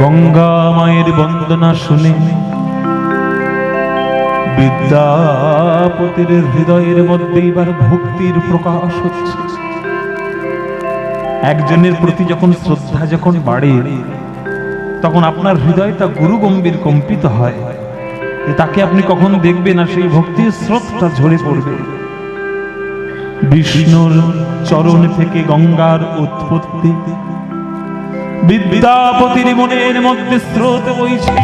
গঙ্গা মায়ের বন্দনা শুনে বিদ্যাপতির হৃদয়ের মধ্যে এবার ভক্তির প্রকাশ হচ্ছে। একজনের প্রতি যখন শ্রদ্ধা যখন বাড়ে, তখন আপনার হৃদয়টা গুরু গম্ভীর কম্পিত হয়। তাকে আপনি কখন দেখবেন আর সেই ভক্তির স্রোতটা ঝরে পড়বে। বিষ্ণুর চরণ থেকে গঙ্গার উৎপত্তি বিদ্যাপতির মনের মধ্যে স্রোত বইছে।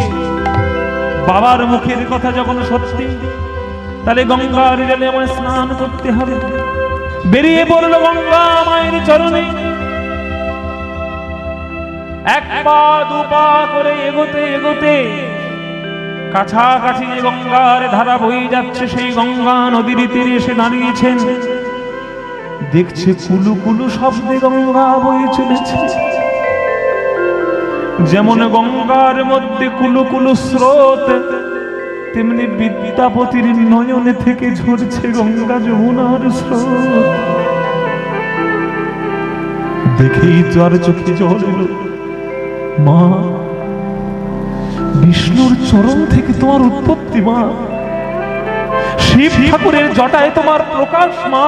বাবার মুখের কথা যখন সত্যি, তাহলে গঙ্গার জলে আমার স্নান করতে হবে। বেরিয়ে পড়ল গঙ্গা মায়ের চরণে। এক পা, দু পা করে এগোতে এগোতে কাছাকাছি যে গঙ্গার ধারা বয়ে যাচ্ছে, সেই গঙ্গা নদীর তীরে এসে দাঁড়িয়েছেন। দেখছে কুলু কুলু শব্দে গঙ্গা বয়ে চলেছে। যেমন গঙ্গার মধ্যে কুলু কুলু স্রোত, তেমনি বিদ্যাপতির নয়নে থেকে ঝরছে গঙ্গা যমুনার স্রোত। দেখেই তো চোখে জল এলো। মা, বিষ্ণুর চরণ থেকে তোমার উৎপত্তি, মা। শিব ঠাকুরের জটায় তোমার প্রকাশ, মা।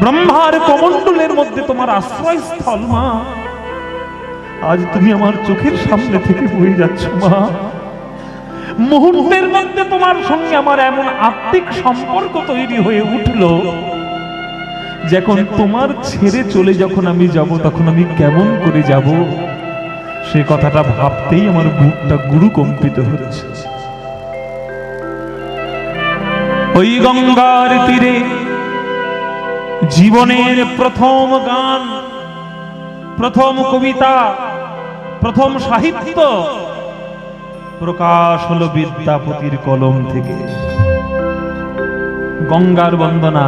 ব্রহ্মার কমণ্ডলের মধ্যে তোমার আশ্রয়স্থল, মা। আজ তুমি আমার চোখের সামনে থেকে বয়ে যাচ্ছ, মা। মুহূর্তের মধ্যে তোমার সঙ্গে আমার এমন আত্মিক সম্পর্ক তৈরি হয়ে উঠল যখন তোমার ছেড়ে চলে যখন আমি যাব, তখন আমি কেমন করে যাব? সে কথাটা ভাবতেই আমার বুকটা গুরু কম্পিত হচ্ছে। ওই গঙ্গার তীরে জীবনের প্রথম গান, প্রথম কবিতা প্রথম সাহিত্য প্রকাশ হলো বিদ্যাপতির কলম থেকে গঙ্গার বন্দনা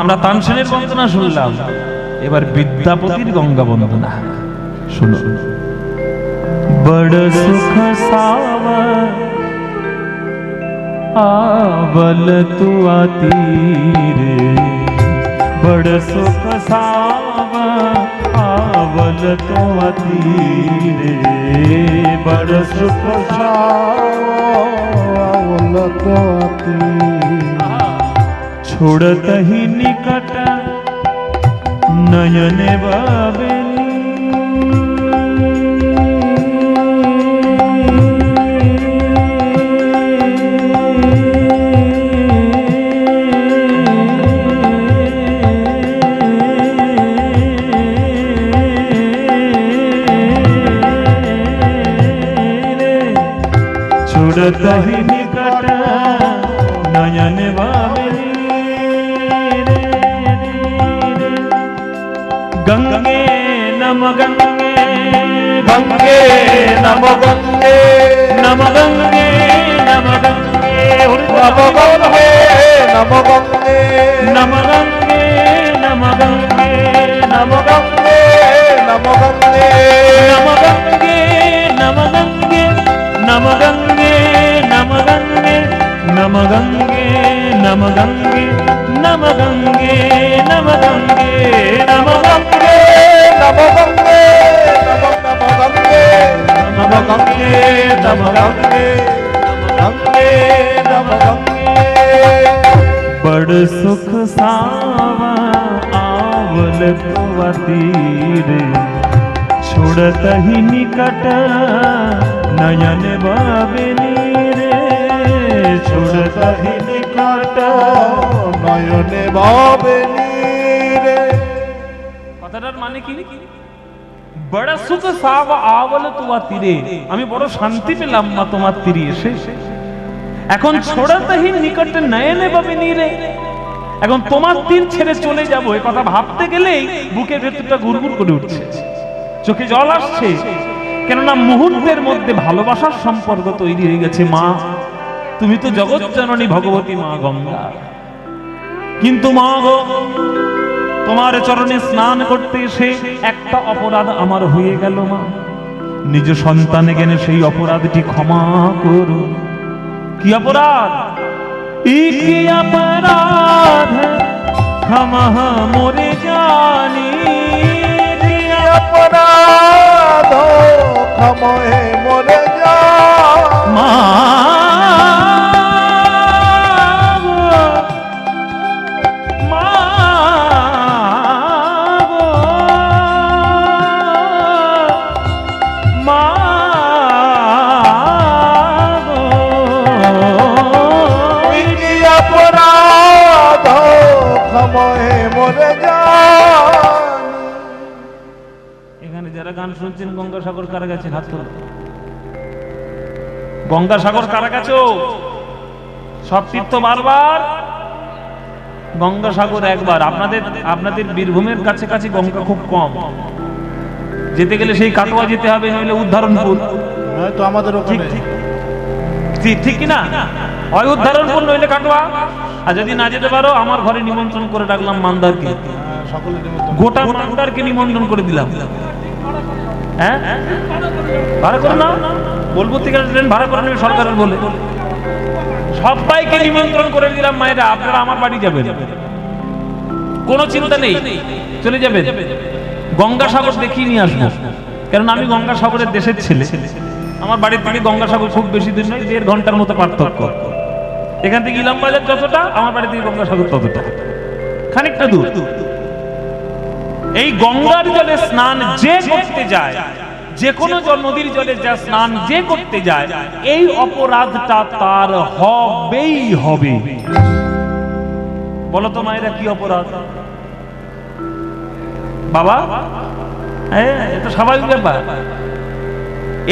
আমরা তানসেনের বন্দনা শুনলাম এবার বিদ্যাপতির গঙ্গা বন্দনা শুনো বড় সুখ সাবা आवल तू आती रे बड़ सुख साव आवल तो अतीरे बड़ सुख आवल तो छोड़त ही निकट नयन छुड़त ही निकट नयन बाबली गंगे नम गंगे गंगे नम गंगे नम गंगे नम गंगे नम गंगे नम गंगे नम गंगे नम गंगे नम गंगे नम गंगे नम गंगे नम गंगे नम गंगे नम गंगे नम गंगे नम गंगे नम गंगे नम गंगे नम गंगे नम गंगे नम गंगे नम गंगे नम गंगे गंगे नम गंगे बड़ सुख सावा आवल कुआ तीर छोड़त ही निकट नयन बाबनी रे ছুড়তা হিনি কাটা নয়নে ভাবে নীরে কথাটার মানে কি? বড় সুখ সাব আওয়াল তোমার তীরে আমি বড় শান্তি পেলাম মা তোমার তীরে এসে। এখন ছোড়াতেহি নিকটে নয়নে ভাবে নীরে এখন তোমার তীর ছেড়ে চলে যাব এ কথা ভাবতে গেলেই বুকের ভেতরটা গুড়গুড় করে উঠছে। চোখে জল আসছে কেননা মুহূর্তের মধ্যে ভালোবাসার সম্পর্ক তৈরি হয়ে গেছে মা। তুমি তো জগৎ জননী ভগবতী মা গঙ্গা। কিন্তু মা গো, তোমার চরণে স্নান করতে এসে একটা অপরাধ আমার হয়ে গেল মা। নিজ সন্তান গেলে সেই অপরাধটি ক্ষমা করো কি অপরাধ? ই কি অপরাধ? ক্ষমা মোরে জানি। মা। এখানে যারা গান শুনছেন গঙ্গাসাগর কারা গেছেন হাত তোলা। গঙ্গাসাগর কারা গেছো? সব তীর্থ বারবার? গঙ্গাসাগর একবার। আপনাদের আপনাদের বীরভূমের কাছে কাছে গঙ্গা খুব কম। যেতে গেলে সেই কাটোয়া যেতে হবে নইলে উদ্ধারণপুর। হয়তো আমাদের ওখানে। ঠিক ঠিক। কি না হয় উদ্ধারণপুর নইলে কাটোয়া? আর যদি না যেতে পারো আমার ঘরে নিমন্ত্রণ করে রাখলাম মান্দারকে। গোটা মান্দারকে নিমন্ত্রণ করে দিলাম। হ্যাঁ? ভাড়া করে না। ট্রেন ভাড়া করে নেবে, সরকারের বলে। সবাইকে নিমন্ত্রণ করে দিলাম, মায়েরা, আপনারা আমার বাড়ি যাবেন। কোনো চিন্তা নেই, চলে যাবেন। গঙ্গাসাগর দেখিয়ে নিয়ে আসব। কারণ আমি গঙ্গাসাগরের দেশের ছেলে। আমার বাড়ির থেকে গঙ্গাসাগর খুব বেশি দূর নয়, দেড় ঘণ্টার মতো পার্থক্য। এখান থেকে ইলাম বাজার যতটা, আমার বাড়ি থেকে গঙ্গাসাগর ততটা। খানিকটা দূর। এই গঙ্গার জলে স্নান যে করতে যায় যে কোনো নদীর জলে যা স্নান যে করতে যায়, এই অপরাধটা তার হবেই হবে। বলো তো মায়েরা, কি অপরাধ? বাবা? হ্যাঁ এটা স্বাভাবিক ব্যাপার।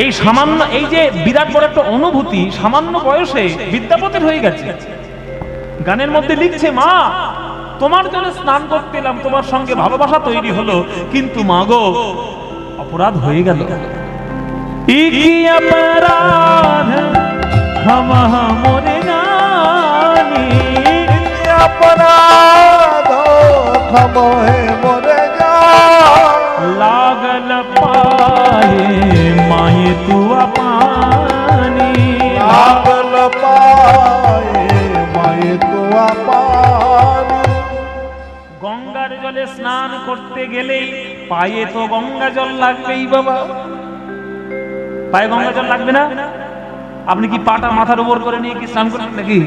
এই সামান্য, এই যে বিরাট বড় একটা অনুভূতি, সামান্য বয়সে বিদ্যাপতির হয়ে গেছে। গানের মধ্যে লিখছে, মা, তোমার জন্য স্নান করতে এলাম, তোমার সঙ্গে ভালোবাসা তৈরি হলো, কিন্তু মা গো अपराध हो ही अपराध हम अपराध हम लागल पाए माए तू अपानी। लागल पाए माए तू अपानी। गंगार जले स्नान करते गेले। পায়ে তো গঙ্গা জল লাগবেই বাবা। পায়ে গঙ্গা জল লাগবে না? আপনি কি পাটা মাথার উপর করে নিয়ে কি স্নান করবেন নাকি?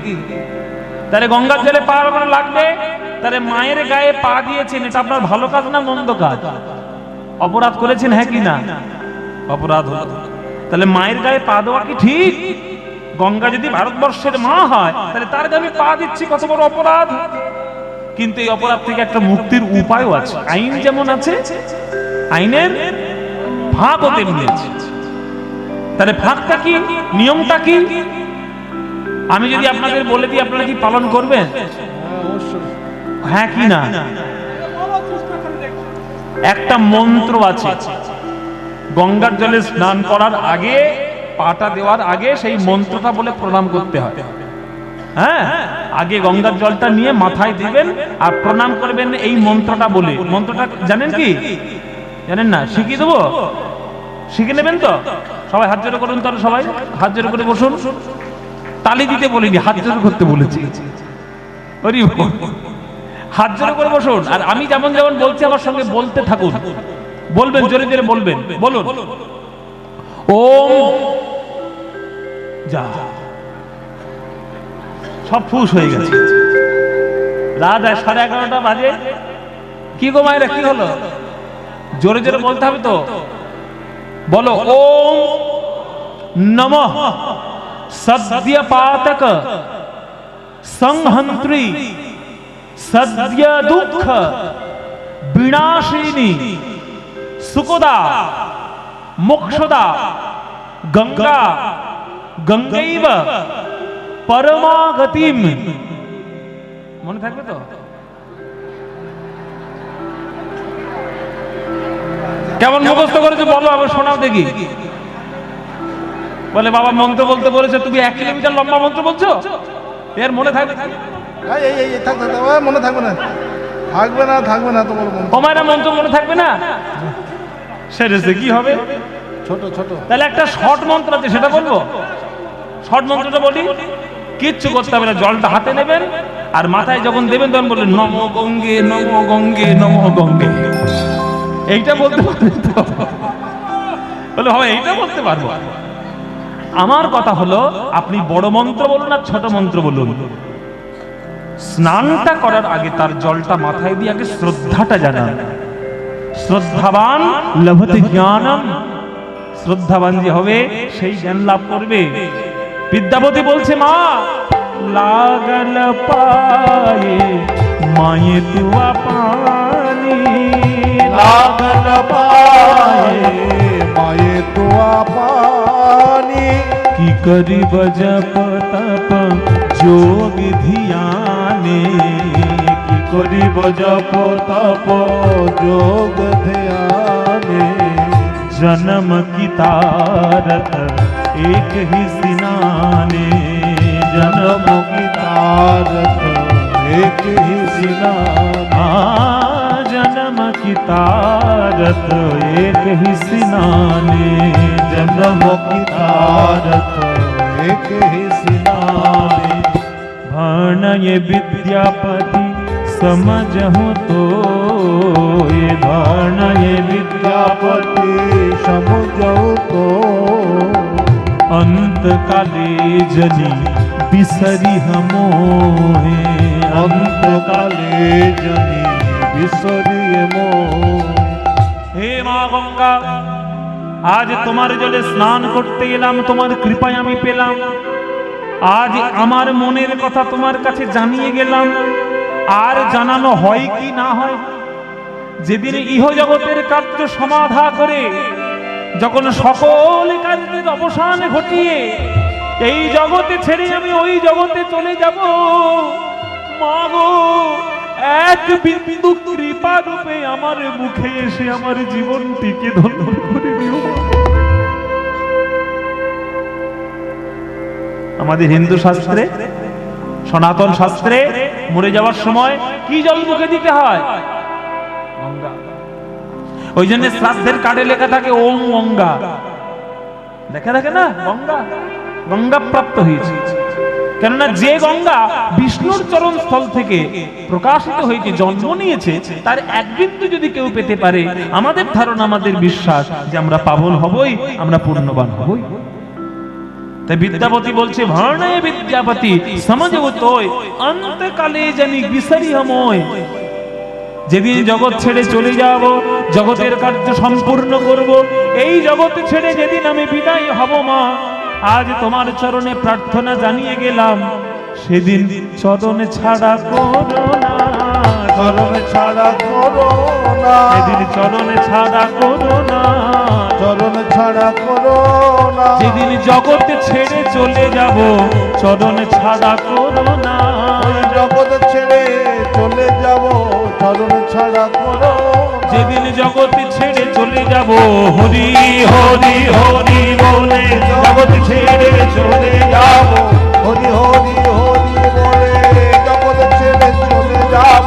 তাহলে গঙ্গার জলে পা লাগবে, তাহলে মায়ের গায়ে পা দিয়েছেন, এটা আপনার ভালো কাজ না মন্দ কাজ? অপরাধ করেছেন হ্যাঁ কি না? অপরাধ তাহলে মায়ের গায়ে পা দেওয়া কি ঠিক? গঙ্গা যদি ভারতবর্ষের মা হয়, তাহলে তার গায়ে পা দিচ্ছি, কত বড় অপরাধ? কিন্তু এই অপরাধ থেকে একটা মুক্তির উপায়ও আছে। আইন যেমন আছে, আইনের ফাঁকও তেমনি আছে। তাহলে ফাঁকটা কি, নিয়মটা কি? আমি যদি আপনাদের বলে দিই, আপনারা কি পালন করবেন? হ্যাঁ কি না? একটা মন্ত্র আছে। গঙ্গার জলে স্নান করার আগে, পাটা দেওয়ার আগে সেই মন্ত্রটা বলে প্রণাম করতে হয়। হ্যাঁ আগে গঙ্গার জলটা নিয়ে মাথায় দিবেন আর প্রণাম করবেন এই মন্ত্রটা বলে। মন্ত্রটা জানেন কি? জানেন না? শিখিয়ে দেবো? শিখে নেবেন তো? সবাই হাত জোড়ো করুন তাহলে সবাই। হাত জোড়ো করে বসুন। তালি দিতে বলিনি, হাত জোড়ো করতে বলেছি। হাত জোড়ো করে বসুন। আর আমি যেমন যেমন বলছি, আমার সঙ্গে বলতে থাকুন। বলবেন, জোরে জোরে বলবেন। বলুন। ওম। যা। সব ফুস হয়ে গেছে। রাত সাড়ে এগারোটা বাজে। কি গো মায়েরা, কি হলো? জোরে জোরে বলতে হবে তো। বলো, ওম নম সদ্য পাতক সংহন্ত্রী সদ্য দুঃখ বিনাশিনী সুকদা মোক্ষদা গঙ্গা গঙ্গৈব পরমাগতিম মনে থাকবে তো? কেমন মুখস্থ করেছে বলো আবার শোনাও দেখি। বলে বাবা মন্ত্র বলতে বলেছে তুমি এক কিলোমিটার লম্বা মন্ত্র বলছো? এর মনে থাকবে এই এই এই থাক থাক থাক, ওই মনে থাকবে না। থাকবে না থাকবে না তোমার ওমায়রা মন্ত্র মনে থাকবে না? সেরেছে কি হবে? ছোট ছোট। তাহলে একটা শর্ট মন্ত্র আছে সেটা বলব? শর্ট মন্ত্রটা বলি? কিচ্ছু করতে হবে না, জলটা হাতে নেবেন আর মাথায় যখন দেবেন, তখন বললেন নম গঙ্গে নম গঙ্গে নম গঙ্গে। এইটা বলতে বলে হয় এইটা বলতে পারব। আমার কথা হলো, আপনি বড় মন্ত্র বলুন আর ছোট মন্ত্র বলুন। স্নানটা করার আগে তার জলটা মাথায় দিয়ে আগে শ্রদ্ধাটা জানান। শ্রদ্ধাবান, লভতে জ্ঞানম। শ্রদ্ধাবান যে হবে, সেই জ্ঞান লাভ করবে। বিদ্যাপতি বলছে মা লাগল পায়ে মায়ে তুয়া পানি লাগল পায়ে माये तुआ पानी की करी जप तप जोग ध्याने की करी जप तप जोग ध्याने जन्म की तारत एक ही सिनाने जन्म जन्म की तारक एक ही सिनाने आ जन्म की तारत एक ही सिनाने जन्म की तारक एक ही सिनाने भाणय विद्यापति समझहु तो ये भाणय विद्यापति विद्यापति समझो तो। અંતકાલે જની વિસરી હમોહે અંતકાલે જની વિસરી হে মা গঙ্গা আজ তোমার জলে স্নান করতে এলাম তোমার কৃপায় আমি পেলাম। আজ আমার মনের কথা তোমার কাছে জানিয়ে গেলাম। আর জানানো হয়? কি না হয়? যেদিন ইহজগতের কার্য সমাধা করে যখন সকল কার্যের অবসান ঘটিয়ে এই জগতে ছেড়ে আমি ওই জগতে চলে যাব, মা গো, এক বিন্দু কৃপা রূপে আমার মুখে এসে আমার জীবনটিকে ধন্য করে দিও। আমাদের হিন্দু শাস্ত্রে, সনাতন শাস্ত্রে মরে যাওয়ার সময় কি জল মুখে দিতে হয়? ওই জন্য শ্রাদ্ধের কার্ডে লেখা থাকে, ওম গঙ্গা। লেখা থাকে না? গঙ্গা। গঙ্গা প্রাপ্ত হয়েছে। কেননা যে গঙ্গা বিষ্ণুর চরণ স্থল থেকে প্রকাশিত হয়েছে, জন্ম নিয়েছে, তার এক বিন্দু যদি কেউ পেতে পারে, আমাদের ধারণা, আমাদের বিশ্বাস যে আমরা পাবন হবই, আমরা পূর্ণবান হবই। তাই বিদ্যাপতি বলছে, ভার্ণয় বিদ্যাপতি সমাজ তোয় অন্তকালে জানি বিসারি সময় যেদিন জগৎ ছেড়ে চলে যাব জগতের কার্য সম্পূর্ণ করব এই জগৎ ছেড়ে যেদিন আমি বিদায় হব মা আজ তোমার চরণে প্রার্থনা জানিয়ে গেলাম সেদিন চরণে ছাড়া করো না চরণ ছাড়া করো না। সেদিন চরণে ছাড়া করো না। চরণ ছাড়া করো না। যেদিন জগৎ ছেড়ে চলে যাব চরণ ছাড়া করো না। জগৎ ছেড়ে চলে যাব চরণ ছাড়া করো যেদিন জগৎ ছেড়ে চলে যাব হরি হরি হরি বলে জগৎ ছেড়ে চলে যাব হরি হরি হরি বলে জগৎ ছেড়ে চলে যাব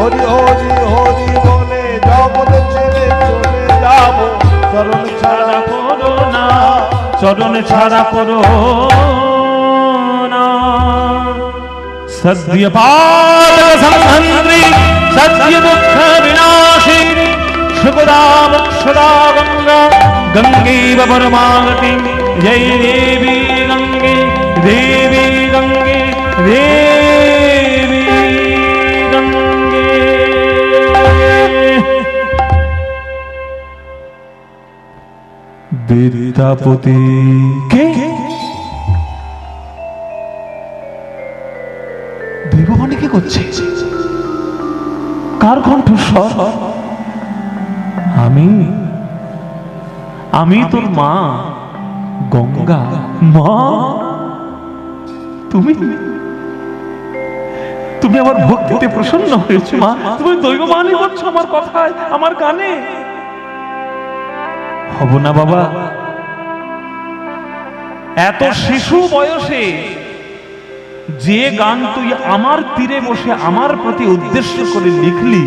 হরি হরি হরি বলে জগৎ ছেড়ে চলে যাব। চরণ ছাড়া করো না চরণ ছাড়া করো না। সদ্য পাদ সংহন্ত্রী সদ্য দুঃখ বিনাশী সুখদা মোক্ষদা গঙ্গা গঙ্গেব পরমাগতি জয় দেবী গঙ্গে দেবী গঙ্গে দেবী গঙ্গে বিদ্যাপতি কে দেববাণী কি করছে কার কণ্ঠস্বর আমি আমি তোর মা, গঙ্গা মা। তুমি তুমি আমার ভক্তিতে প্রসন্ন হয়েছো, মা। তুমি দৈববাণী করছ আমার কথায়, আমার গানে হব না, বাবা। এত শিশু বয়সে যে গান তুই আমার তীরে বসে আমার প্রতি উদ্দেশ্য করে লিখলি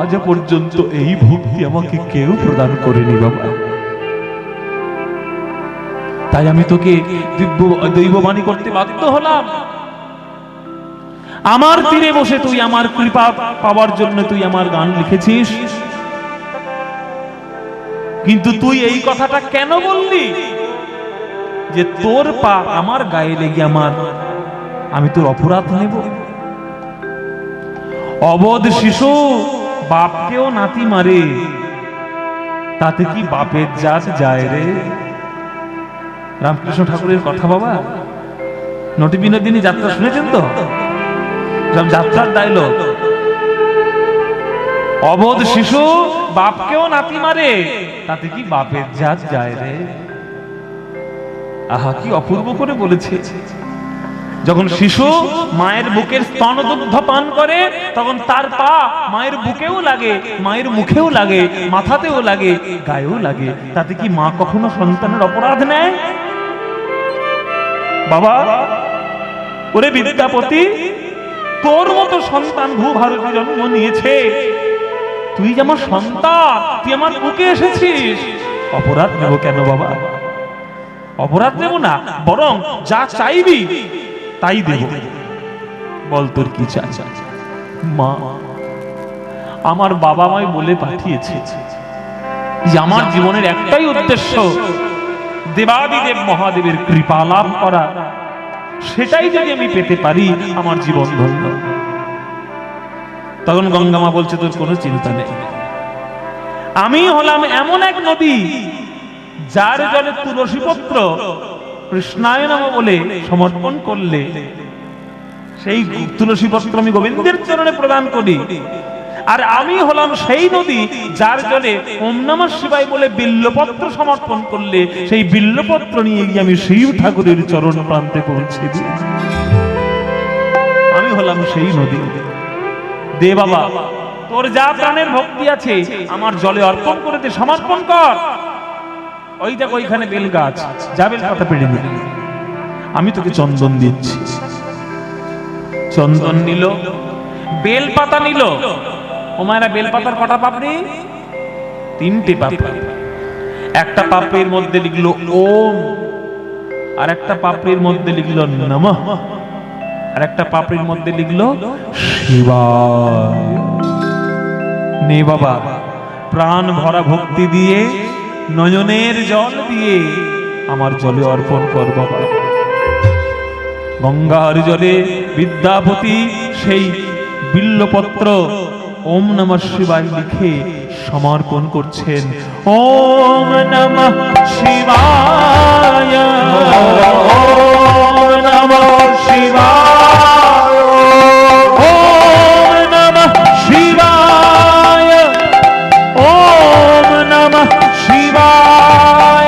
আজ পর্যন্ত এই ভক্তি আমাকে কেউ প্রদান করেনি বাবা। তাই আমি তোকে দিব্য, দৈববাণী করতে বাধ্য হলাম। আমার তীরে বসে তুই আমার কৃপা পাওয়ার জন্য তুই আমার গান লিখেছিস। কিন্তু তুই এই কথাটা কেন বললি? যে তোর পা আমার গায়ে লেগে আমার, আমি তোর অপরাধ নেব। অবধ শিশু বাপকেও নাতি মারে। তাতে কি বাপের জাত যায় রে? রামকৃষ্ণ ঠাকুরের কথা বাবা। নটি বিনোদিনী যাত্রা শুনেছেন তো? যাত্রার ডায়লগ অবধ শিশু বাপকেও নাতি মারে। তাতে কি বাপের জাত যায় রে? আহা, কি অপূর্ব করে বলেছে। যখন শিশু মায়ের বুকের স্তনদুগ্ধ পান করে তখন তার পা মায়ের বুকেও লাগে মায়ের মুখেও লাগে মাথাতেও লাগে গায়েও লাগে। তাতে কি মা কখনো সন্তানের অপরাধ নেয়? বাবা ওরে বিদ্যাপতি তোর মতো সন্তান ভূ ভূভারতে জন্ম নিয়েছে। তুই যে আমার সন্তান তুই আমার বুকে এসেছিস। অপরাধ নেব কেন বাবা? অপরাধ নেব না বরং যা চাইবি তাই দেব। বল তোর কি চাই? মা আমার বাবা মাই বলে পাঠিয়েছে যে আমার জীবনের একটাই উদ্দেশ্য দেবাদিদেব মহাদেবের কৃপা লাভ করা। সেটাই যদি আমি পেতে পারি আমার জীবন ধন্য। তখন গঙ্গামা বলছে তোর কোনো চিন্তা নেই। আমি হলাম এমন এক নদী যার জলে তুলসী পত্র কৃষ্ণায় নাম বলে সমর্পণ করলে, সেই তুলসী পত্র আমি গোবিন্দের চরণে প্রদান করি। আর আমি হলাম সেই নদী যার জলে ওম শিবায় বলে বিল্লপত্র সমর্পণ করলে, সেই বিল্লপত্র নিয়ে গিয়ে আমি শিব ঠাকুরের চরণ প্রান্তে পৌঁছে দিই। আমি হলাম সেই নদী। দে বাবা, তোর যা প্রাণের ভক্তি আছে, আমার জলে অর্পণ করে দে, সমর্পণ কর। ওই ওইখানে বেল গাছ যাবেল পাতা পেড়ে নি আমি তোকে চন্দন দিচ্ছি। চন্দন নিল। বেল পাতা নিল। ও মায়েরা বেল পাতার কটা পাপড়ি? তিনটে পাপড়ি। একটা পাপড়ির মধ্যে লিখলো ওম, আর একটা পাপড়ির মধ্যে লিখলো নমঃ, আর একটা পাপড়ির মধ্যে লিখলো শিবায়। নে বাবা, প্রাণ ভরা ভক্তি দিয়ে নয়নের জল দিয়ে আমার জলে অর্পণ কর বাবা গঙ্গার জলে বিদ্যাপতি সেই বিল্লপত্র ওম নমঃ শিবায় লিখে সমর্পণ করছেন। ওম নমঃ শিবায়। ওম নমঃ শিবায়। শিবায়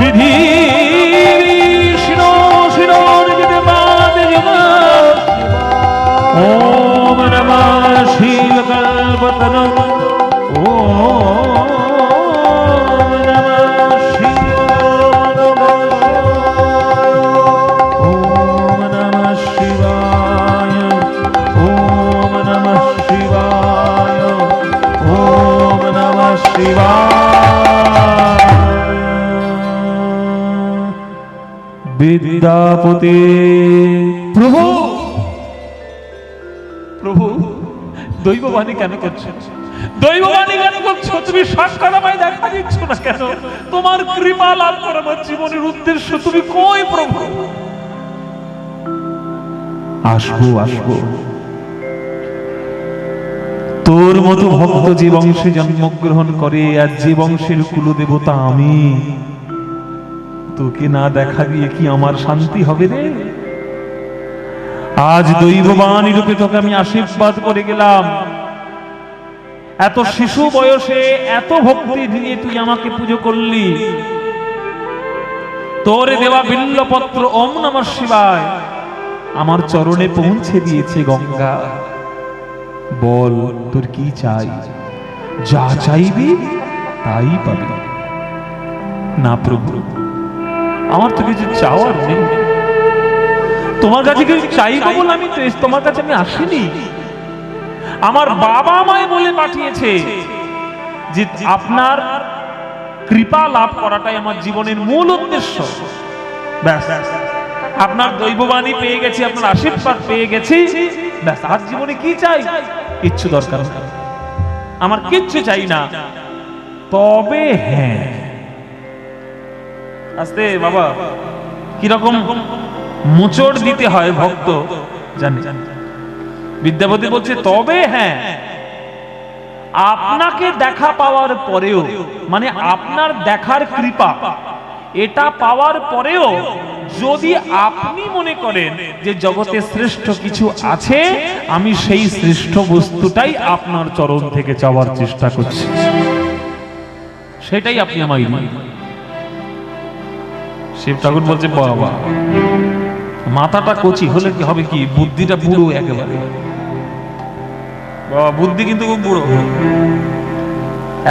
विधि विष्णो शिरोर्जितपादयुगम् ॐ नमः शिवकल्पतनम् বিদ্যাপতি। প্রভু! প্রভু দৈববাণী কেন করছ দৈববাণী কেন করছ? তুমি সাক্ষাৎ আমায় দেখা দিচ্ছ না কেন? তোমার কৃপা লাভ করা আমার জীবনের উদ্দেশ্য তুমি কই প্রভু? আসব আসব। তোর মতো ভক্ত যে বংশে জন্মগ্রহণ করে আর যে বংশের কুলদেবতা আমি। তোকে না দেখা দিয়ে কি আমার শান্তি হবে রে? আজ দৈববাণী রূপে তোকে আমি আশীর্বাদ করে গেলাম। এত শিশু বয়সে এত ভক্তি দিয়ে তুই আমাকে পুজো করলি। তোর দেওয়া বিল্লপত্র ওম নমঃ শিবায় আমার চরণে পৌঁছে দিয়েছে গঙ্গা। বল, তোর কি চাই? যা চাইবি, তাই পাবি। না প্রভু। আমার তো কিছু চাওয়ার নেই। তোমার কাছে কিছু চাইব বলে আমি তোমার কাছে আমি আসিনি? আমার বাবা মায় বলে পাঠিয়েছে যে আপনার কৃপা লাভ করাটাই আমার জীবনের মূল উদ্দেশ্য। ব্যাস। আপনার দৈববাণী পেয়ে গেছি, আপনার আশীর্বাদ পেয়ে গেছি। ব্যাস, আর জীবনে কি চাই? কিচ্ছু দরকার আমার কিচ্ছু চাই না। তবে হ্যাঁ। আস্তে বাবা। কীরকম মোচড় দিতে হয় ভক্ত, জানি। বিদ্যাপতি বলছে, তবে হ্যাঁ আপনাকে দেখা পাওয়ার পরেও মানে আপনার দেখার কৃপা, এটা পাওয়ার পরেও যদি আপনি মনে করেন যে জগতে শ্রেষ্ঠ কিছু আছে, আমি সেই শ্রেষ্ঠ বস্তুটাই আপনার চরণ থেকে চাওয়ার চেষ্টা করছি। সেটাই আপনি আমায় শিব ঠাকুর বলছে, বাবা, মাথাটা কচি হলে কি হবে কি? বুদ্ধিটা বুড়ো একেবারে। বাবা, বুদ্ধি কিন্তু খুব বুড়ো।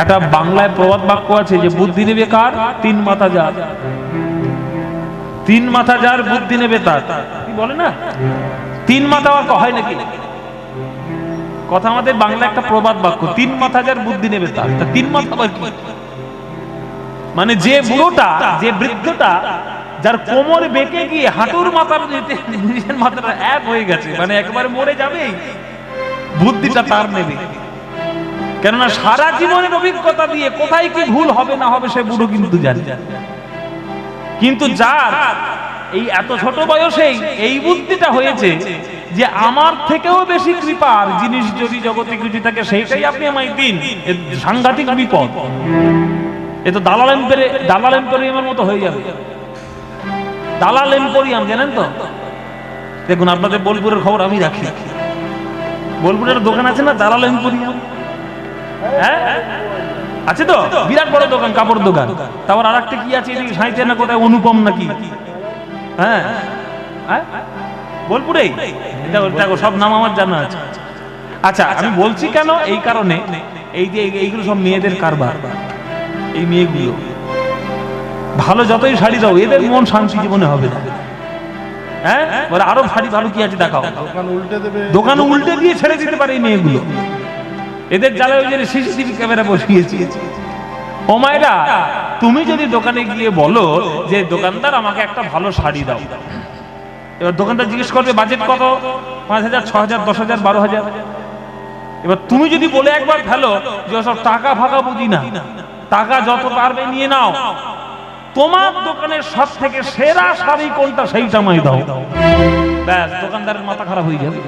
একটা বাংলায় প্রবাদ বাক্য আছে যে, বুদ্ধি নেবে কার? তিন মাথা যার। তিন মাথা যার, বুদ্ধি নেবে তার। বলে না? তিন মাথা আর হয় নাকি? কথা আমাদের বাংলা একটা প্রবাদ বাক্য, তিন মাথা যার, বুদ্ধি নেবে তার। তিন মাথা আবার কি? মানে যে বুড়োটা, যে বৃদ্ধটা, যার কোমর বেঁকে গিয়ে হাঁটুর মাথার নিজের মাথাটা এক হয়ে গেছে মানে একবারে মরে যাবেই। বুদ্ধিটা তার নেবে। কেননা সারা জীবনের অভিজ্ঞতা দিয়ে কোথায় কি ভুল হবে না হবে সে বুড়ো কিন্তু জানে। কিন্তু যার এই এত ছোট বয়সেই এই বুদ্ধিটা হয়েছে যে আমার থেকেও বেশি কৃপার জিনিস যদি জগতে কিছু থাকে, সেইটাই আপনি আমায় দিন। সাংঘাতিক বিপদ। এ তো দালাল এম্পেরে, দালাল এম্পোরিয়ামের মতো হয়ে যাবে। দালাল এম্পোরিয়াম জানেন তো? দেখুন, আপনাদের বোলপুরের খবর আমি রাখি। বোলপুরের দোকান আছে না, দালাল এম্পোরিয়াম হ্যাঁ? আছে তো? বিরাট বড় দোকান, কাপড় দোকান। তারপর আর একটা কি আছে এদিকে, সাঁইতে না কোথায়, অনুপম নাকি? হ্যাঁ? হ্যাঁ? বোলপুরেই? এটা দেখো সব নাম আমার জানা আছে। আচ্ছা আমি বলছি কেন? এই কারণে, এই যে, এই- এইগুলো সব মেয়েদের কারবার। এই মেয়েগুলো। ভালো যতই শাড়ি দাও এদের মন শান্তি জীবনে হবে না। হ্যাঁ? বলে আরও শাড়ি ভালো কি আছে দেখাও। দোকান উল্টে দিয়ে ছেড়ে দিতে পারে এই মেয়েগুলো। এদের জ্বালায় যে সিসিটিভি ক্যামেরা বসিয়েছি। ও মায়েরা তুমি যদি দোকানে গিয়ে বলো যে দোকানদার আমাকে একটা ভালো শাড়ি দাও। এবার দোকানদার জিজ্ঞেস করবে বাজেট কত? পাঁচ হাজার ছ হাজার দশ হাজার বারো হাজার। এবার তুমি যদি বলে একবার ফেলো যে ওসব টাকা ফাঁকা বুঝি না। টাকা যত পারবে নিয়ে নাও। তোমার দোকানের সব থেকে সেরা শাড়ি কোনটা সেইটা আমায় দাও। ব্যাস দোকানদারের মাথা খারাপ হয়ে যাবে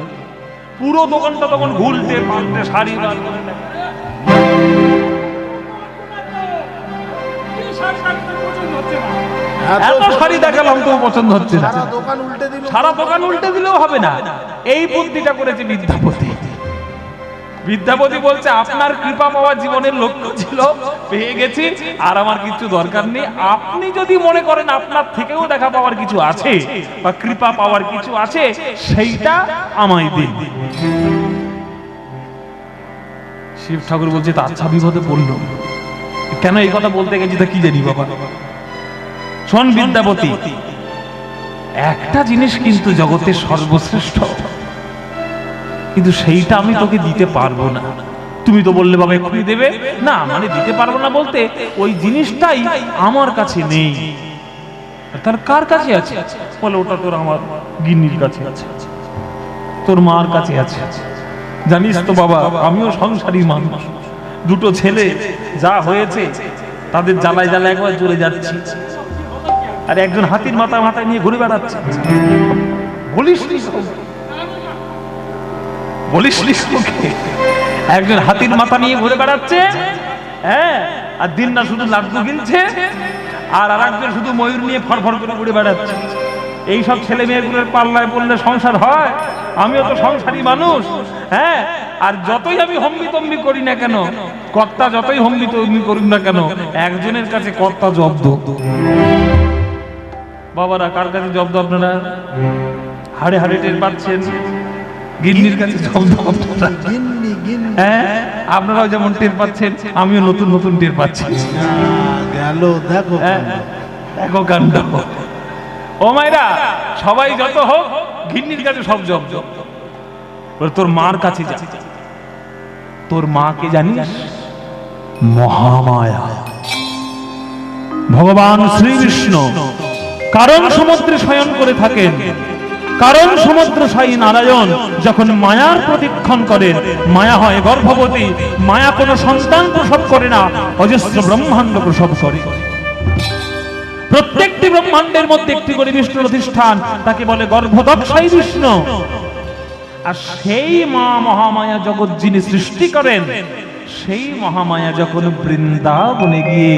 পুরো দোকানটা তখন ঘুলতে পাল্টে শাড়ি বার করে এত শাড়ি দেখালাম তো পছন্দ হচ্ছে না। সারা দোকান উল্টে দিলেও হবে না। এই বুদ্ধিটা করেছে বিদ্যাপতি। বিদ্যাপতি বলছে, আপনার কৃপা পাওয়া জীবনের লক্ষ্য ছিল, পেয়ে গেছি, আর আমার কিছু দরকার নেই। আপনি যদি মনে করেন আপনার থেকেও দেখা পাওয়ার কিছু আছে বা কৃপা পাওয়ার কিছু আছে, সেইটা আমায় দিন। শিব ঠাকুর বলছে, তা আচ্ছা বিপদে পড়ল। কেন এই কথা বলতে গেছি তা কি জানি, বাবা? শোন, বিদ্যাপতি, একটা জিনিস কিন্তু জগতের সর্বশ্রেষ্ঠ। কিন্তু সেইটা আমি তোকে দিতে পারব না। তুমি তো বললে বাবা এক্ষুনি দেবে? না মানে দিতে পারব না বলতে ওই জিনিসটাই আমার কাছে নেই। তার কার কাছে আছে? বলে ওটা তোর আমার গিন্নির কাছে আছে। তোর মার কাছে আছে। জানিস তো বাবা আমিও সংসারী মানুষ। দুটো ছেলে যা হয়েছে তাদের জ্বালায় জ্বালায় একবার চলে যাচ্ছি। আর একজন হাতির মাথা মাথায় নিয়ে ঘুরে বেড়াচ্ছে। বলিস? বলিস? একজন হাতির মাথা নিয়ে ঘুরে বেড়াচ্ছে হ্যাঁ? আর দিন না শুধু লাড্ডু গিলছে, আর আর একজন শুধু ময়ূর নিয়ে ফরফর করে ঘুরে বেড়াচ্ছে। এই সব ছেলে মেয়েগুলোর পাল্লায় পড়লে সংসার হয়? আমিও তো সংসারী মানুষ হ্যাঁ? আর যতই আমি হম্বি তম্বি করি না কেন, কর্তা যতই হম্বি তম্বি করুক না কেন, একজনের কাছে কর্তা জব্দ। বাবারা, কার কাছে জব্দ আপনারা? হাড়ে হাড়ে টের পাচ্ছেন। গিন্নির কাছে হ্যাঁ আপনারাও যেমন টের পাচ্ছেন আমিও নতুন নতুন টের পাচ্ছি। গেল দেখো হ্যাঁ, দেখো কাণ্ড। ও মাইরা সবাই যত হোক গিন্নির কাছে সব জব তোর মার কাছে যা। তোর মাকে জানিস? মহামায়া। ভগবান শ্রীকৃষ্ণ কারণ সমুদ্রে শয়ন করে থাকেন। কারণ সমুদ্র সাই নারায়ণ যখন মায়ার প্রতিক্ষণ করেন মায়া হয় গর্ভবতী, মায়া কোনো সন্তান প্রসব করে না, অজস্র ব্রহ্মাণ্ড প্রসব করে। প্রত্যেকটি ব্রহ্মাণ্ডের মধ্যে একটি করে বিষ্ণুর অধিষ্ঠান, তাকে বলে গর্ভদক্ষাই বিষ্ণু। আর সেই মা মহামায়া জগৎ যিনি সৃষ্টি করেন সেই মহামায়া যখন বৃন্দাবনে গিয়ে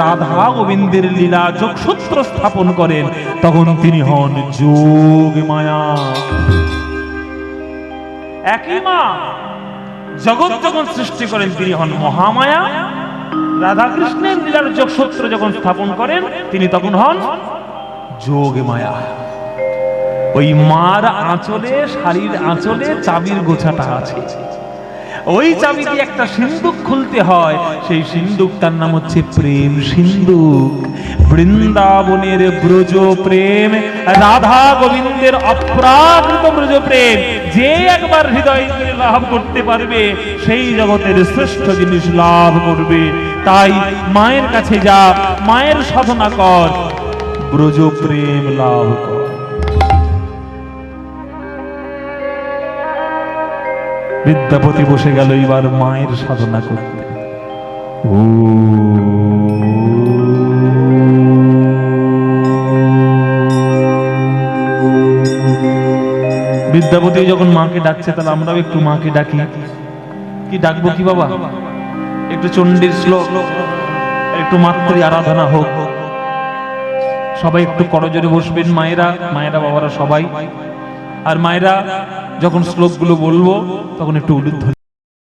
রাধা গোবিন্দের লীলা যোগসূত্র স্থাপন করেন, তখন তিনি হন যোগ মায়া। একই মা জগৎ যখন সৃষ্টি করেন, তিনি হন মহামায়া। রাধা কৃষ্ণের লীলার যোগসূত্র যখন স্থাপন করেন, তিনি তখন হন যোগ মায়া। ওই মার আঁচলে, শাড়ির আঁচলে চাবির গোছাটা আছে। ওই চাবি দিয়ে একটা সিন্ধুক খুলতে হয়। সেই সিন্ধুক তার নাম হচ্ছে প্রেম সিন্ধুক বৃন্দাবনের ব্রজ প্রেম, রাধা গোবিন্দের অপ্রাকৃত ব্রজ প্রেম, যে একবার হৃদয় লাভ করতে পারবে, সেই জগতের শ্রেষ্ঠ জিনিস লাভ করবে। তাই মায়ের কাছে যা, মায়ের সাধনা কর, ব্রজ প্রেম লাভ কর। বিদ্যাপতি বসে গেল এবার মায়ের সাধনা করতে। ও বিদ্যাপতি যখন মাকে ডাকছে, তাহলে আমরাও একটু মাকে ডাকি। কি ডাকবো কি বাবা? একটু চণ্ডীর শ্লোক, একটু মাত্রই আরাধনা হোক। সবাই একটু করজোরে বসবেন মায়েরা মায়েরা বাবারা সবাই। আর মায়েরা যখন শ্লোকগুলো বলব তখন একটু উলুধ্বনি